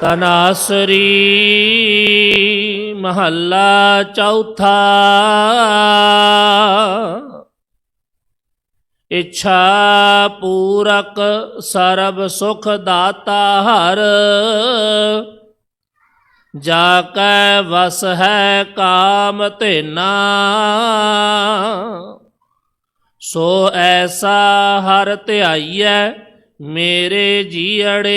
ਤਨਾਸਰੀ ਮਹੱਲਾ ਚੌਥਾ। ਇੱਛਾ ਪੂਰਕ ਸਰਬ ਸੁਖ ਦਾਤਾ ਹਰ। ਜਾ ਕੈ ਵਸ ਹੈ ਕਾਮ ਧੇਨਾ। ਸੋ ਐਸਾ ਹਰ ਧਿਆਈਐ ਮੇਰੇ ਜੀੜੇ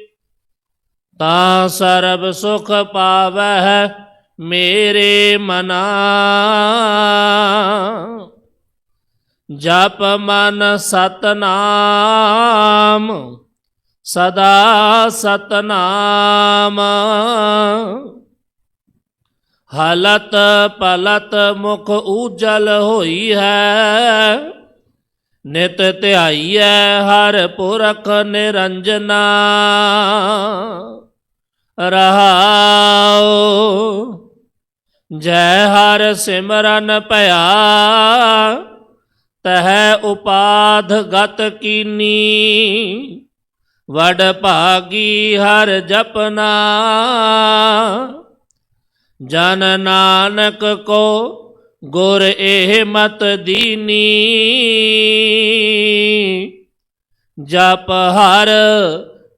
ਤਾਂ ਸਰਬ ਸੁਖ ਪਾਵਹਿ ਮੇਰੇ ਮਨਾ। ਜਪ ਮਨ ਸਤਨਾਮ, ਸਦਾ ਸਤਨਾਮ। ਹਲਤ ਪਲਤ ਮੁਖ ਉਜਲ ਹੋਈ ਹੈ, ਨਿਤ ਧਿਆਈਐ ਹਰ ਪੁਰਖ ਨਿਰੰਜਨਾ। ਰਹਾਉ। ਜੈ ਹਰ ਸਿਮਰਨ ਭਇਆ। ਤਹਿ ਉਪਾਧ ਗਤ ਕੀਨੀ। ਵਡ ਭਾਗੀ ਹਰ ਜਪਨਾ। ਜਨ ਨਾਨਕ ਕੋ ਗੁਰ ਇਹ ਮਤ ਦੀਨੀ। ਜਪ ਹਰ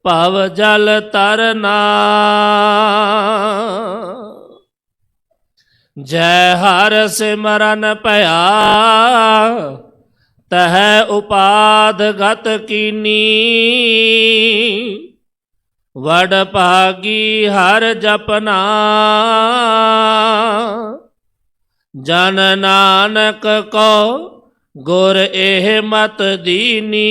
ਭਵ ਜਲ ਤਰਨਾ ਜੈ ਹਰ ਸਿਮਰਨ ਭਇਆ, ਤਹਿ ਉਪਾਦ ਗਤ ਕੀਨੀ। ਵਡ ਭਾਗੀ ਹਰ ਜਪਨਾ। ਜਨ ਨਾਨਕ ਕੋ ਗੁਰ ਇਹ ਮਤ ਦੀਨੀ।